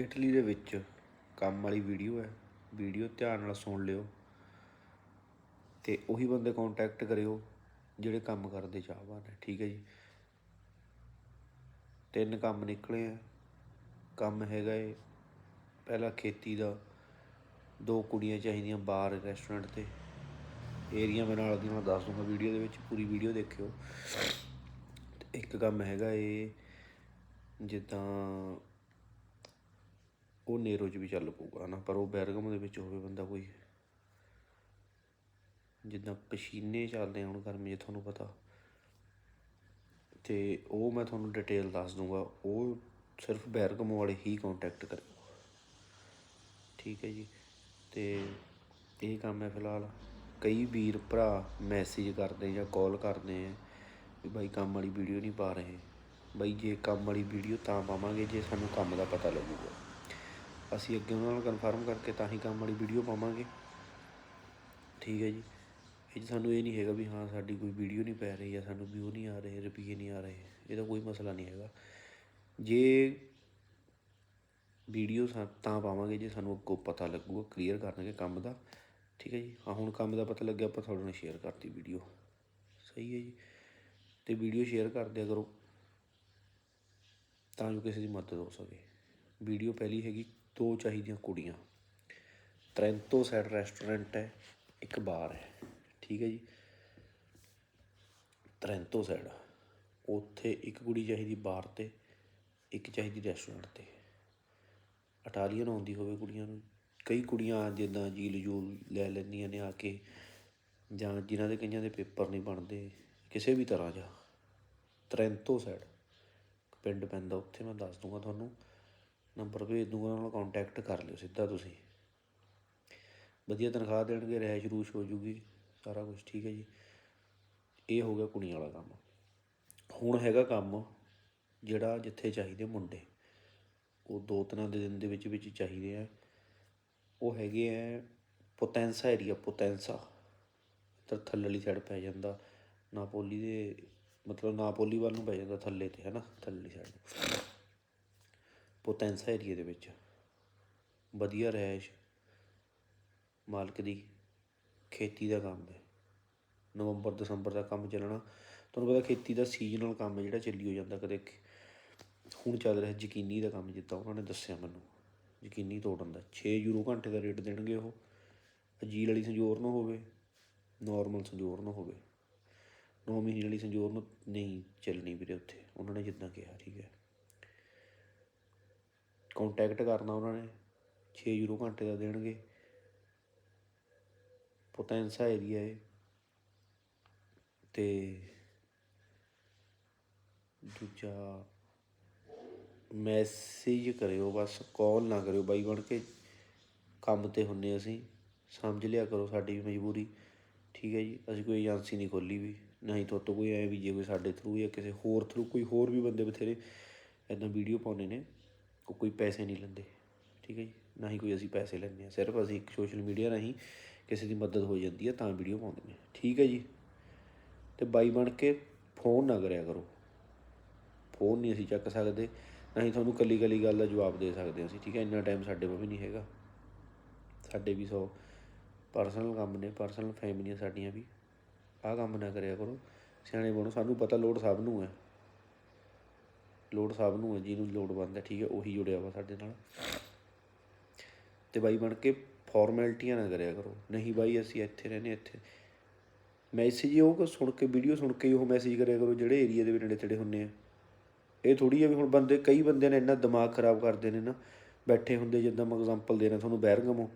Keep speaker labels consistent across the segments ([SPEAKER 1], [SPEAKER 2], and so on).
[SPEAKER 1] Italy ਦੇ ਵਿੱਚ ਕੰਮ ਵਾਲੀ ਵੀਡੀਓ ਹੈ। ਵੀਡੀਓ ਧਿਆਨ ਨਾਲ ਸੁਣ ਲਿਓ ਤੇ ਉਹੀ ਬੰਦੇ ਕੰਟੈਕਟ ਕਰਿਓ ਜਿਹੜੇ ਕੰਮ ਕਰਦੇ ਚਾਹਵਾਨ ਹੈ। ਠੀਕ ਹੈ ਜੀ। ਤਿੰਨ ਕੰਮ ਨਿਕਲੇ ਆ। ਕੰਮ ਹੈਗਾ ਏ ਪਹਿਲਾ ਖੇਤੀ ਦਾ। ਦੋ ਕੁੜੀਆਂ ਚਾਹੀਦੀਆਂ ਬਾਰ ਰੈਸਟੋਰੈਂਟ ਤੇ। ਏਰੀਆ ਮੈਂ ਨਾਲ ਦੀ ਨਾਲ ਦੱਸ ਦੂੰਗਾ ਵੀਡੀਓ ਦੇ ਵਿੱਚ, ਪੂਰੀ ਵੀਡੀਓ ਦੇਖਿਓ। ਤੇ ਇੱਕ ਕੰਮ ਹੈਗਾ ਏ ਜਿੱਦਾਂ ਉਹ ਨੇਰੋ 'ਚ ਵੀ ਚੱਲ ਪਊਗਾ ਨਾ ਪਰ ਉਹ ਬੈਰਗਮ ਦੇ ਵਿੱਚ ਹੋਵੇ ਬੰਦਾ ਕੋਈ। ਜਿੱਦਾਂ ਪਸੀਨੇ ਚੱਲਦੇ ਆ ਹੁਣ ਗਰਮੀ 'ਚ, ਤੁਹਾਨੂੰ ਪਤਾ। ਤੇ ਉਹ ਮੈਂ ਤੁਹਾਨੂੰ ਡਿਟੇਲ ਦੱਸ ਦੂੰਗਾ, ਉਹ ਸਿਰਫ ਬੈਰਗਮ ਵਾਲੇ ਹੀ ਕੰਟੈਕਟ ਕਰਿਓ ਠੀਕ ਹੈ ਜੀ, ਤੇ ਇਹ ਕੰਮ ਹੈ ਫਿਲਹਾਲ। ਕਈ ਵੀਰ ਭਰਾ ਮੈਸੇਜ ਕਰਦੇ ਜਾਂ ਕਾਲ ਕਰਦੇ ਆ ਵੀ ਬਾਈ ਕੰਮ ਵਾਲੀ ਵੀਡੀਓ ਨਹੀਂ ਪਾ ਰਹੇ। ਬਾਈ ਜੇ ਕੰਮ ਵਾਲੀ ਵੀਡੀਓ ਤਾਂ ਪਾਵਾਂਗੇ, ਜੇ ਸਾਨੂੰ ਕੰਮ ਦਾ ਪਤਾ ਲੱਗੂਗਾ। ਅਸੀਂ ਅੱਗੇ ਉਹਨਾਂ ਨਾਲ ਕਨਫਰਮ ਕਰਕੇ ਤਾਂ ਹੀ ਕੰਮ ਵਾਲੀ ਵੀਡੀਓ ਪਾਵਾਂਗੇ। ਠੀਕ ਹੈ ਜੀ। ਇਹ 'ਚ ਸਾਨੂੰ ਇਹ ਨਹੀਂ ਹੈਗਾ ਵੀ ਹਾਂ ਸਾਡੀ ਕੋਈ ਵੀਡੀਓ ਨਹੀਂ ਪੈ ਰਹੀ ਜਾਂ ਸਾਨੂੰ ਵਿਊ ਨਹੀਂ ਆ ਰਹੇ, ਰੁਪਈਏ ਨਹੀਂ ਆ ਰਹੇ। ਇਹਦਾ ਕੋਈ ਮਸਲਾ ਨਹੀਂ ਹੈਗਾ। ਜੇ ਵੀਡੀਓ ਸਾ, ਤਾਂ ਪਾਵਾਂਗੇ ਜੇ ਸਾਨੂੰ ਅੱਗੋਂ ਪਤਾ ਲੱਗੂਗਾ ਕਲੀਅਰ ਕਰਨਗੇ ਕੰਮ ਦਾ। ਠੀਕ ਹੈ ਜੀ। ਹਾਂ, ਹੁਣ ਕੰਮ ਦਾ ਪਤਾ ਲੱਗਿਆ, ਆਪਾਂ ਤੁਹਾਡੇ ਨਾਲ ਸ਼ੇਅਰ ਕਰਤੀ ਵੀਡੀਓ ਸਹੀ ਹੈ ਜੀ। ਤੇ ਵੀਡੀਓ ਸ਼ੇਅਰ ਕਰ ਦਿਆ ਕਰੋ। ਤਾਂ ਜੋ ਕਿਸੇ ਦੀ ਮਦਦ ਹੋ ਸਕੇ। ਵੀਡੀਓ ਪਹਿਲੀ ਹੈਗੀ ਦੋ ਚਾਹੀਦੀਆਂ ਕੁੜੀਆਂ। ਟ੍ਰੈਂਟੋ ਸਾਈਡ ਰੈਸਟੋਰੈਂਟ ਹੈ, ਇੱਕ ਬਾਰ ਹੈ। ਠੀਕ ਹੈ ਜੀ? ਟ੍ਰੈਂਟੋ ਸਾਈਡ ਉੱਥੇ ਇੱਕ ਕੁੜੀ ਚਾਹੀਦੀ ਬਾਰ ਤੇ, ਇੱਕ ਚਾਹੀਦੀ ਰੈਸਟੋਰੈਂਟ ਤੇ। ਇਟਾਲੀਅਨ ਆਉਂਦੀ ਹੋਵੇ ਕੁੜੀਆਂ ਨੂੰ। ਕਈ ਕੁੜੀਆਂ ਜਿੱਦਾਂ ਜੀਲ ਜੂਲ ਲੈ ਲੈਂਦੀਆਂ ਨੇ ਆ ਕੇ, ਜਾਂ ਜਿਨ੍ਹਾਂ ਦੇ ਕਈਆਂ ਦੇ ਪੇਪਰ ਨਹੀਂ ਬਣਦੇ, ਕਿਸੇ ਵੀ ਤਰ੍ਹਾਂ ਜਾ। ਟ੍ਰੈਂਟੋ ਸਾਈਡ ਪਿੰਡ ਪੈਂਦਾ, ਉੱਥੇ ਮੈਂ ਦੱਸ ਦੂੰਗਾ ਤੁਹਾਨੂੰ। ਨੰਬਰ ਭੇਜ ਦੂੰਗਾ, ਉਹਨਾਂ ਨਾਲ ਕੰਟੈਕਟ ਕਰ ਲਿਓ ਸਿੱਧਾ ਤੁਸੀਂ। ਵਧੀਆ ਤਨਖਾਹ ਦੇਣਗੇ ਰਹਿਸ਼ ਰੂਸ਼ ਹੋ ਜੂਗੀ, ਸਾਰਾ ਕੁਝ ਠੀਕ ਹੈ ਜੀ। ਇਹ ਹੋ ਗਿਆ ਕੁੜੀਆਂ ਵਾਲਾ ਕੰਮ। ਹੁਣ ਹੈਗਾ ਕੰਮ ਜਿਹੜਾ ਜਿੱਥੇ ਚਾਹੀਦੇ ਮੁੰਡੇ। ਉਹ ਦੋ ਤਿੰਨਾਂ ਦੇ ਦਿਨ ਦੇ ਵਿੱਚ ਵਿੱਚ ਚਾਹੀਦੇ ਆ। ਉਹ ਹੈਗੇ ਆ ਪੋਟੈਂਸਾ ਏਰੀਆ ਪੋਟੈਂਸਾ ਇੱਧਰ ਥੱਲੇਲੀ ਸਾਈਡ ਪੈ ਜਾਂਦਾ। ਨਾਪੋਲੀ ਦੇ, ਮਤਲਬ ਨਾਪੋਲੀ ਵੱਲ ਨੂੰ ਪੈ ਜਾਂਦਾ ਥੱਲੇ ਤੇ ਹੈ ਨਾ ਥੱਲੇਲੀ ਸਾਈਡ ਪੋਟੈਂਸਾ ਏਰੀਏ ਦੇ ਵਿੱਚ। ਵਧੀਆ ਰਿਹਾਇਸ਼। ਮਾਲਕ ਦੀ ਖੇਤੀ ਦਾ ਕੰਮ ਹੈ। ਨਵੰਬਰ, ਦਸੰਬਰ ਦਾ ਕੰਮ ਚੱਲਣਾ। ਤੁਹਾਨੂੰ ਪਤਾ ਖੇਤੀ ਦਾ ਸੀਜ਼ਨਲ ਕੰਮ ਹੈ, ਜਿਹੜਾ ਚੱਲੀ ਹੋ ਜਾਂਦਾ ਕਦੇ ਹੁਣ ਚੱਲ ਰਿਹਾ ਯਕੀਨੀ ਦਾ ਕੰਮ ਜਿੱਦਾਂ ਉਹਨਾਂ ਨੇ ਦੱਸਿਆ ਮੈਨੂੰ। ਯਕੀਨੀ ਤੋੜਨ ਦਾ। 6 ਯੂਰੋ ਘੰਟੇ ਦਾ ਰੇਟ ਦੇਣਗੇ ਉਹ। ਅਜੀਲ ਵਾਲੀ ਸੰਜੋਰ ਨਾ ਹੋਵੇ। ਨਾਰਮਲ ਸੰਜੋਰ ਨਾ ਹੋਵੇ। ਨੌ ਮਹੀਨੇ ਵਾਲੀ ਸੰਜੋਰ ਨੂੰ ਨਹੀਂ ਚੱਲਣੀ ਵੀਰੇ ਉੱਥੇ। ਉਹਨਾਂ ਨੇ ਜਿੱਦਾਂ ਕਿਹਾ, ਠੀਕ ਹੈ। ਕੰਟੈਕਟ ਕਰਨਾ ਉਹਨਾਂ ਨੇ 6 ਯੂਰੋ ਘੰਟੇ ਦਾ ਦੇਣਗੇ। ਪੋਟੈਂਸਾ ਏਰੀਆ ਹੈ ਤੇ ਦੂਜਾ ਮੈਸੇਜ ਕਰਿਓ, ਬਸ ਕਾਲ ਨਾ ਕਰਿਓ ਬਾਈ ਬਣ ਕੇ। ਕੰਮ ਤੇ ਹੁੰਨੇ ਅਸੀਂ, ਸਮਝ ਲਿਆ ਕਰੋ ਸਾਡੀ ਵੀ ਮਜਬੂਰੀ। ਠੀਕ ਹੈ ਜੀ, ਅਸੀਂ ਕੋਈ ਏਜੰਸੀ ਨਹੀਂ ਖੋਲੀ ਵੀ ਨਹੀਂ ਤੁਹਾਤੋਂ ਕੋਈ ਐ ਵੀ ਜੇ ਕੋਈ ਸਾਡੇ ਥਰੂ ਜਾਂ ਕਿਸੇ ਹੋਰ ਥਰੂ ਕੋਈ ਹੋਰ ਵੀ ਬੰਦੇ ਬਥੇਰੇ ਇਦਾਂ ਵੀਡੀਓ ਪਾਉਂਦੇ ਨੇ। ਉਹ ਕੋਈ ਪੈਸੇ ਨਹੀਂ ਲੈਂਦੇ। ਠੀਕ ਹੈ ਜੀ? ਨਾ ਹੀ ਕੋਈ ਅਸੀਂ ਪੈਸੇ ਲੈਂਦੇ ਆ ਸਿਰਫ ਅਸੀਂ ਇੱਕ ਸੋਸ਼ਲ ਮੀਡੀਆ ਰਾਹੀਂ ਕਿਸੇ ਦੀ ਮਦਦ ਹੋ ਜਾਂਦੀ ਹੈ, ਤਾਂ ਵੀਡੀਓ ਪਾਉਂਦੇ ਨੇ। ਠੀਕ ਹੈ ਜੀ? ਤੇ ਬਾਈ ਬਣ ਕੇ ਫੋਨ ਨਾ ਕਰਿਆ ਕਰੋ। ਫੋਨ ਨਹੀਂ ਅਸੀਂ ਚੱਕ ਸਕਦੇ ਨਹੀਂ ਤੁਹਾਨੂੰ ਕੱਲੀ ਕੱਲੀ ਗੱਲ ਦਾ ਜਵਾਬ ਦੇ ਸਕਦੇ ਹਾਂ ਅਸੀਂ। ਠੀਕ ਹੈ? ਇੰਨਾ ਟਾਈਮ ਸਾਡੇ ਕੋਲ ਵੀ ਨਹੀਂ ਹੈਗਾ। ਸਾਡੇ ਵੀ ਸੌ ਪਰਸਨਲ ਕੰਮ ਨੇ ਪਰਸਨਲ ਫੈਮਲੀਆਂ ਸਾਡੀਆਂ ਵੀ। ਆਹ ਕੰਮ ਨਾ ਕਰਿਆ ਕਰੋ। ਸਿਆਣੇ ਬਣੋ, ਸਾਨੂੰ ਪਤਾ ਲੋੜ ਸਭ ਨੂੰ ਹੈ। ਲੋੜ ਸਭ ਨੂੰ ਹੈ, ਜਿਹਨੂੰ ਲੋੜ ਬੰਦਾ ਠੀਕ ਹੈ, ਉਹੀ ਜੁੜਿਆ ਵਾ ਸਾਡੇ ਨਾਲ। ਤੇ ਬਾਈ ਬਣ ਕੇ ਫਾਰਮੈਲਿਟੀਆਂ ਨਾ ਕਰਿਆ ਕਰੋ। ਨਹੀਂ ਬਾਈ, ਅਸੀਂ ਇੱਥੇ ਰਹਿੰਦੇ ਇੱਥੇ। ਮੈਸੇਜ ਉਹ ਕੁਛ ਸੁਣ ਕੇ ਵੀਡੀਓ ਸੁਣ ਕੇ ਹੀ ਉਹ ਮੈਸੇਜ ਕਰਿਆ ਕਰੋ, ਜਿਹੜੇ ਏਰੀਆ ਦੇ ਵੀ ਨੇੜੇ ਤੇੜੇ ਹੁੰਨੇ ਆ। ਇਹ ਥੋੜੀ ਆ ਵੀ ਹੁਣ ਬੰਦੇ, ਕਈ ਬੰਦੇ ਨੇ ਇੰਨਾ ਦਿਮਾਗ ਖਰਾਬ ਕਰਦੇ ਨੇ ਨਾ, ਬੈਠੇ ਹੁੰਦੇ ਜਿੱਦਾਂ ਮੈਂ ਐਗਜ਼ਾਮਪਲ ਦੇ ਰਿਹਾ ਤੁਹਾਨੂੰ ਬੈਰਗਮੋ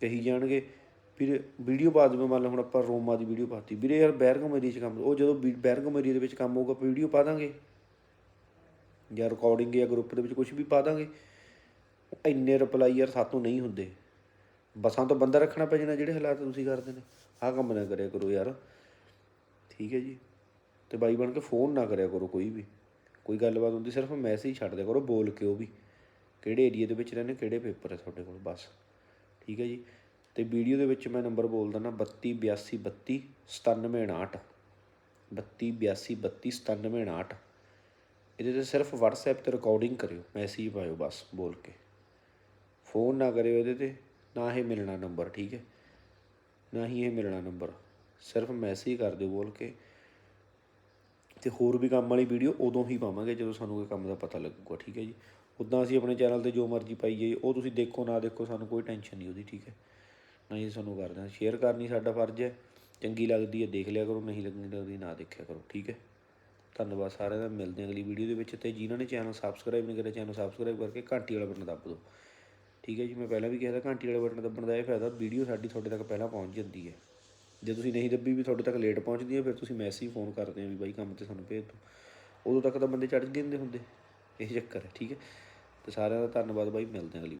[SPEAKER 1] ਕਹੀ ਜਾਣਗੇ ਫਿਰ ਵੀਡੀਓ ਪਾ ਦੇਵਾਂ, ਮੰਨ ਲਓ ਹੁਣ ਆਪਾਂ ਰੋਮਾ ਦੀ ਵੀਡੀਓ ਪਾਤੀ। ਵੀਰੇ ਯਾਰ ਬੈਰਗਮ ਏਰੀਆ 'ਚ ਕੰਮ, ਉਹ ਜਦੋਂ ਵੀ- ਬੈਰਗਮ ਏਰੀਆ ਦੇ ਵਿੱਚ ਕੰਮ ਹੋਊਗਾ, ਆਪਾਂ ਵੀਡੀਓ ਪਾ ਦਾਂਗੇ। ਜਾਂ ਰਿਕਾਰਡਿੰਗ ਜਾਂ ਗਰੁੱਪ ਦੇ ਵਿੱਚ ਕੁਝ ਵੀ ਪਾ ਦਾਂਗੇ, ਇੰਨੇ ਰਿਪਲਾਈ ਯਾਰ ਸਾਤੋਂ ਨਹੀਂ ਹੁੰਦੇ। ਬਸਾਂ ਤੋਂ ਬੰਦਾ ਰੱਖਣਾ ਪੈ ਜਾਣਾ ਜਿਹੜੇ ਹਾਲਾਤ ਤੁਸੀਂ ਕਰਦੇ ਨੇ। ਆਹ ਕੰਮ ਨਾ ਕਰਿਆ ਕਰੋ ਯਾਰ। ਠੀਕ ਹੈ ਜੀ। ਤੇ ਬਾਈ ਬਣ ਕੇ ਫੋਨ ਨਾ ਕਰਿਆ ਕਰੋ ਕੋਈ ਵੀ। ਕੋਈ ਗੱਲਬਾਤ ਹੁੰਦੀ, ਸਿਰਫ ਮੈਸੇਜ ਛੱਡ ਦਿਆ ਕਰੋ, ਬੋਲ ਕੇ ਉਹ ਵੀ। ਕਿਹੜੇ ਏਰੀਆ ਦੇ ਵਿੱਚ ਰਹਿੰਦੇ, ਕਿਹੜੇ ਪੇਪਰ ਹੈ ਤੁਹਾਡੇ ਕੋਲ, ਬਸ। ਠੀਕ ਹੈ ਜੀ। ਤੇ ਵੀਡੀਓ ਦੇ ਵਿੱਚ ਮੈਂ ਨੰਬਰ ਬੋਲ ਦਿੰਦਾ 32 82 ਇਹਦੇ ਤੇ ਸਿਰਫ WhatsApp ਤੇ ਰਿਕਾਰਡਿੰਗ ਕਰਿਓ ਮੈਸੇਜ ਪਾਇਓ ਬਸ, ਬੋਲ ਕੇ। ਫੋਨ ਨਾ ਕਰਿਓ ਇਹਦੇ ਤੇ, ਨਾ ਹੀ ਮਿਲਣਾ ਨੰਬਰ ਠੀਕ ਹੈ? ਨਾ ਹੀ ਇਹ ਮਿਲਣਾ ਨੰਬਰ ਸਿਰਫ ਮੈਸੇਜ ਕਰ ਦਿਓ ਬੋਲ ਕੇ। ਤੇ ਹੋਰ ਵੀ ਕੰਮ ਵਾਲੀ ਵੀਡੀਓ ਉਦੋਂ ਹੀ ਪਾਵਾਂਗੇ ਜਦੋਂ ਸਾਨੂੰ ਇਹ ਕੰਮ ਦਾ ਪਤਾ ਲੱਗੂਗਾ, ਠੀਕ ਹੈ ਜੀ? ਉਦਾਂ ਅਸੀਂ ਆਪਣੇ ਚੈਨਲ ਤੇ ਜੋ ਮਰਜ਼ੀ ਪਾਈ ਜਾਈਏ ਉਹ ਤੁਸੀਂ ਦੇਖੋ, ਨਾ ਦੇਖੋ, ਸਾਨੂੰ ਕੋਈ ਟੈਨਸ਼ਨ ਨਹੀਂ ਉਹਦੀ, ਠੀਕ ਹੈ? ਨਹੀਂ ਜੀ ਸਾਨੂੰ ਕਰਦੇ ਹਾਂ ਸ਼ੇਅਰ ਕਰਨੀ ਸਾਡਾ ਫਰਜ਼ ਹੈ। ਚੰਗੀ ਲੱਗਦੀ ਹੈ, ਦੇਖ ਲਿਆ ਕਰੋ, ਨਹੀਂ ਲੱਗਣੀ ਲੱਗਦੀ ਨਾ ਦੇਖਿਆ ਕਰੋ, ਠੀਕ ਹੈ? ਧੰਨਵਾਦ ਸਾਰਿਆਂ ਦਾ, ਮਿਲਦੇ ਹਾਂ ਅਗਲੀ ਵੀਡੀਓ ਦੇ ਵਿੱਚ ਤੇ ਜਿਨ੍ਹਾਂ ਨੇ ਚੈਨਲ ਸਬਸਕ੍ਰਾਈਬ ਨਹੀਂ ਕਰਿਆ ਚੈਨਲ ਸਬਸਕ੍ਰਾਈਬ ਕਰਕੇ ਘੰਟੀ ਵਾਲਾ ਬਟਨ ਦੱਬ ਦਿਓ। ਠੀਕ ਹੈ ਜੀ, ਮੈਂ ਪਹਿਲਾਂ ਵੀ ਕਿਹਾ ਤਾਂ ਘੰਟੀ ਵਾਲੇ ਬਟਨ ਦੱਬਣ ਦਾ ਇਹ ਫਾਇਦਾ ਵੀਡੀਓ ਸਾਡੀ ਤੁਹਾਡੇ ਤੱਕ ਪਹਿਲਾਂ ਪਹੁੰਚ ਜਾਂਦੀ ਹੈ। ਜੇ ਤੁਸੀਂ ਨਹੀਂ ਦੱਬੀ ਵੀ ਤੁਹਾਡੇ ਤੱਕ ਲੇਟ ਪਹੁੰਚਦੀ ਹੈ, ਫਿਰ ਤੁਸੀਂ ਮੈਸੇਜ ਫੋਨ ਕਰਦੇ ਹੋ ਵੀ ਬਾਈ ਕੰਮ ਤੇ ਸਾਨੂੰ ਭੇਜ ਦਿਓ। ਉਦੋਂ ਤੱਕ ਤਾਂ ਬੰਦੇ ਚੜ੍ਹ ਜਾਂਦੇ ਹੁੰਦੇ, ਇਹ ਚੱਕਰ ਹੈ, ਠੀਕ ਹੈ। ਤੇ ਸਾਰਿਆਂ ਦਾ ਧੰਨਵਾਦ ਬਾਈ, ਮਿਲਦੇ ਹਾਂ ਅਗਲੀ